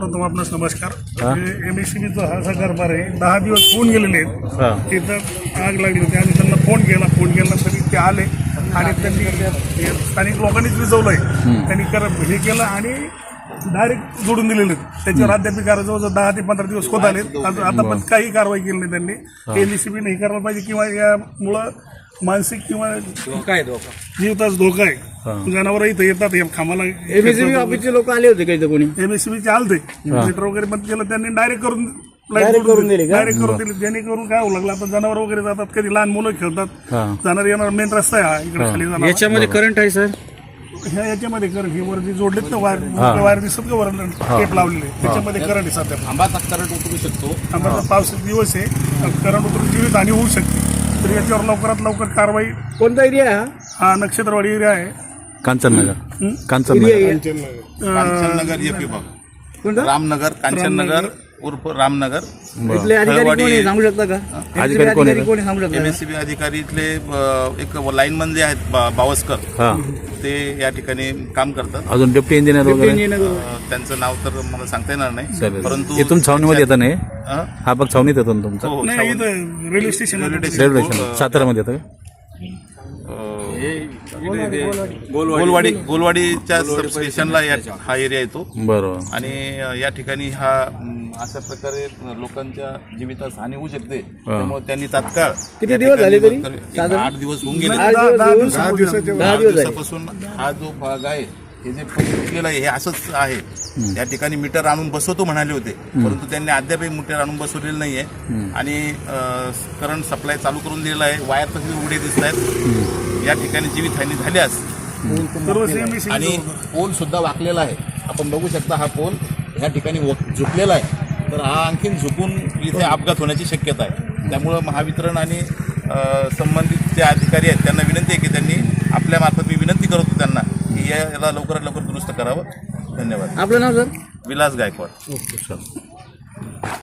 सर्वप्रथम आपणास नमस्कार. हा. एम एस सी बीचा हा सगळा कारभार आहे. दहा दिवस होऊन गेलेले. आहेत. तिथं आग लागली होती आम्ही त्यांना फोन केला. फोन केल्यानंतर ते आले आणि त्यांनी स्थानिक लोकांनीच विजवलंय. त्यांनी कर हे केलं आणि डायरेक्ट जोडून दिलेले आहेत. त्याच्यावर अद्याप जवळजवळ दहा ते पंधरा दिवस होत आले आता आता पण काही कारवाई केली नाही त्यांनी. एम एस सी बीने हे करायला पाहिजे किंवा यामुळं मानसिक किंवा जीवताच धोका आहे. जनावर इथं येतात या खामाला एमएससीबी ऑफिसचे लोक आले होते का इथं कोणी? एमएससीबीचे आलते. मीटर वगैरे बंद केलं त्यांनी डायरेक्ट करून दिली? डायरेक्ट करून दिली. जेणेकरून काय होऊ लागलं आता जनावर वगैरे जातात कधी लहान मुलं खेळतात. जाणार येणार मेन रस्ता आहे हा. इकडे खाली जाणार. याच्यामध्ये करंट आहे सर ह्या याच्यामध्ये करंट ही वरती जोडलेत ना वायर वायर दिसत का वर टेप लावलेले. त्याच्यामध्ये करंट आहे सध्या. आंबाचा करंट उतरू शकतो. आम्हाला पावसाचे दिवस आहे. करंट उतरून जीवित हानी होऊ शकते. तर याच्यावर लवकरात लवकर कारवाई कोणता एरिया हा? हा नक्षत्रवाडी एरिया आहे. कांचननगर. कांचननगर. कांचननगर. एक विभाग कोणता? रामनगर कांचननगर उर्फ रामनगर. इथले अधिकारी खळवाडी- कोण आहे? सांगू शकता का? अधिकारी कोण आहे? कोण आहे? सांगू शकता का? एमएससीबी अधिकारी इथले अ, एक लाईनमन जे आहेत बा- बावस्कर हा. ते या ठिकाणी काम करतात. अजून डेप्टी इंजिनियर वगैरे? अ, त्यांचं नाव तर मला सांगता येणार नाही. परंतु इथून छावणीमध्ये येतं नाही अ? हा? बघ छावणीत येतो ना तुमचा? हो, हो, नाही छावणी- इथं रेल्वे स्टेशन रेल्वे आहे. स्टेशन. रेल्वे स्टेशन साताऱ्यामध्ये येतं का? गोलवाडी गोलवाडीच्या सब स्टेशनला या- हा एरिया येतो. बरोबर. आणि अ, या ठिकाणी हा म, अशा प्रकारे लोकांच्या जीवितास हानी होऊ शकते. त्यामुळे त्यांनी तात्काळ किती या दिवस झाले तरी? साधारण? आठ दिवस होऊन गेले. आठ दिवस दहा दहा दिवस झाले. दिवसापासून हा जो भाग आहे हे जे फुटलेलं आहे हे असंच आहे. या ठिकाणी मीटर आणून बसवतो म्हणाले होते. परंतु त्यांनी अद्यापही मीटर आणून बसवलेलं नाहीये. आणि करंट सप्लाय चालू करून दिलेला आहे. वायर तसे उघडे दिसत आहेत. या ठिकाणी जीवितहानी झाल्यास सर्व CMEC आणि पोल सुद्धा वाकलेला आहे. आपण बघू शकता हा पोल ह्या ठिकाणी झुकलेला आहे. तर हा आणखीन झुकून इथे अपघात होण्याची शक्यता आहे. त्यामुळं महावितरण आणि संबंधित जे अधिकारी आहेत त्यांना विनंती आहे की त्यांनी आपल्या मार्फत मी विनंती करतो त्यांना की याला लवकरात लवकर दुरुस्त करावं. धन्यवाद. आपलं नाव सर? विलास गायकवाड. चल